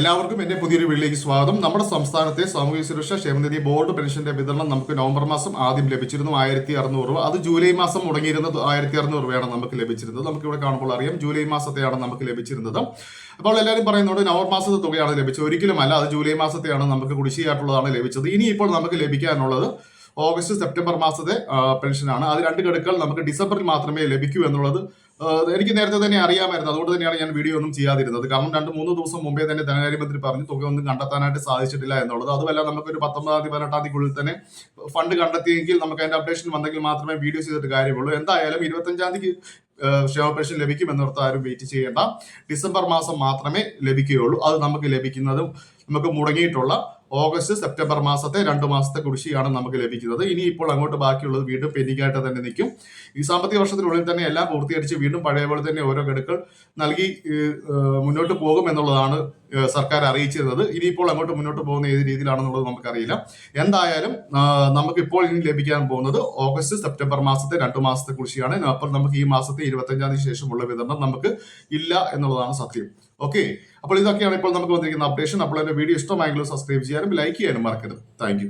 എല്ലാവർക്കും എന്റെ പുതിയൊരു വീട്ടിലേക്ക് സ്വാഗതം. നമ്മുടെ സംസ്ഥാനത്തെ സാമൂഹ്യ സുരക്ഷാ ക്ഷേമനിധി ബോർഡ് പെൻഷന്റെ വിതരണം നമുക്ക് നവംബർ മാസം ആദ്യം ലഭിച്ചിരുന്നു ആയിരത്തി അറുന്നൂറ് രൂപ. അത് ജൂലൈ മാസം മുടങ്ങിയിരുന്നത് ആയിരത്തി അറുന്നൂറ് രൂപയാണ് നമുക്ക് ലഭിച്ചിരുന്നത്. നമുക്ക് ഇവിടെ കാണുമ്പോൾ അറിയാം ജൂലൈ മാസത്തെയാണ് നമുക്ക് ലഭിച്ചിരുന്നത്. അപ്പോൾ എല്ലാവരും പറയുന്നുണ്ട് നവംബർ മാസത്തെ തുകയാണ് ലഭിച്ചത്. ഒരിക്കലുമല്ല അത് ജൂലൈ മാസത്തെയാണ് നമുക്ക് കുടിശ്ശിയായിട്ടുള്ളതാണ് ലഭിച്ചത്. ഇനി ഇപ്പോൾ നമുക്ക് ലഭിക്കാനുള്ളത് ഓഗസ്റ്റ് സെപ്റ്റംബർ മാസത്തെ പെൻഷനാണ്. അത് രണ്ട് ഗഡുക്കൾ നമുക്ക് ഡിസംബറിൽ മാത്രമേ ലഭിക്കൂ എന്നുള്ളത് എനിക്ക് നേരത്തെ തന്നെ അറിയാമായിരുന്നു. അതുകൊണ്ട് തന്നെയാണ് ഞാൻ വീഡിയോ ഒന്നും ചെയ്യാതിരുന്നത്. കാരണം രണ്ട് മൂന്ന് ദിവസം മുമ്പേ തന്നെ ധനകാര്യമന്ത്രി പറഞ്ഞു തുക ഒന്നും കണ്ടെത്താനായിട്ട് സാധിച്ചിട്ടില്ല എന്നുള്ളത്. അതുമല്ല നമുക്കൊരു പത്തൊമ്പതാം തീയതി പതിനെട്ടാം തീയതിക്കുള്ളിൽ തന്നെ ഫണ്ട് കണ്ടെത്തിയെങ്കിൽ നമുക്ക് അതിന്റെ അപ്ഡേഷൻ വന്നെങ്കിൽ മാത്രമേ വീഡിയോ ചെയ്തിട്ട് കാര്യമുള്ളൂ. എന്തായാലും ഇരുപത്തഞ്ചാം തീയതി ക്ഷേമ ലഭിക്കും എന്നോർത്ത് ആരും വെയിറ്റ് ചെയ്യേണ്ട. ഡിസംബർ മാസം മാത്രമേ ലഭിക്കുകയുള്ളൂ. അത് നമുക്ക് ലഭിക്കുന്നതും നമുക്ക് മുടങ്ങിയിട്ടുള്ള ഓഗസ്റ്റ് സെപ്റ്റംബർ മാസത്തെ രണ്ട് മാസത്തെ കുടിശ്ശിയാണ് നമുക്ക് ലഭിക്കുന്നത്. ഇനി ഇപ്പോൾ അങ്ങോട്ട് ബാക്കിയുള്ളത് വീണ്ടും പെൻഡിംഗ് ആയിട്ട് തന്നെ നിൽക്കും. ഈ സാമ്പത്തിക വർഷത്തിനുള്ളിൽ തന്നെ എല്ലാം പൂർത്തീകരിച്ച് വീണ്ടും പഴയപോലെ തന്നെ ഓരോ ഗഡുക്കൾ നൽകി മുന്നോട്ട് പോകും എന്നുള്ളതാണ് സർക്കാർ അറിയിച്ചിരുന്നത്. ഇനിയിപ്പോൾ അങ്ങോട്ട് മുന്നോട്ട് പോകുന്ന ഏത് രീതിയിലാണെന്നുള്ളത് നമുക്കറിയില്ല. എന്തായാലും നമുക്ക് ഇപ്പോൾ ഇനി ലഭിക്കാൻ പോകുന്നത് ഓഗസ്റ്റ് സെപ്റ്റംബർ മാസത്തെ രണ്ട് മാസത്തെ കുറിച്ചാണ്. അപ്പോൾ നമുക്ക് ഈ മാസത്തെ ഇരുപത്തഞ്ചാം തീയതി ശേഷമുള്ള വിതരണം നമുക്ക് ഇല്ല എന്നുള്ളതാണ് സത്യം. ഓക്കെ? അപ്പോൾ ഇതൊക്കെയാണ് ഇപ്പോൾ നമുക്ക് വന്നിരിക്കുന്ന അപ്ഡേഷൻ. അപ്പോൾ എന്റെ വീഡിയോ ഇഷ്ടമായെങ്കിലും സബ്സ്ക്രൈബ് ചെയ്യാനും ലൈക്ക് ചെയ്യാനും മറക്കരുത്. താങ്ക്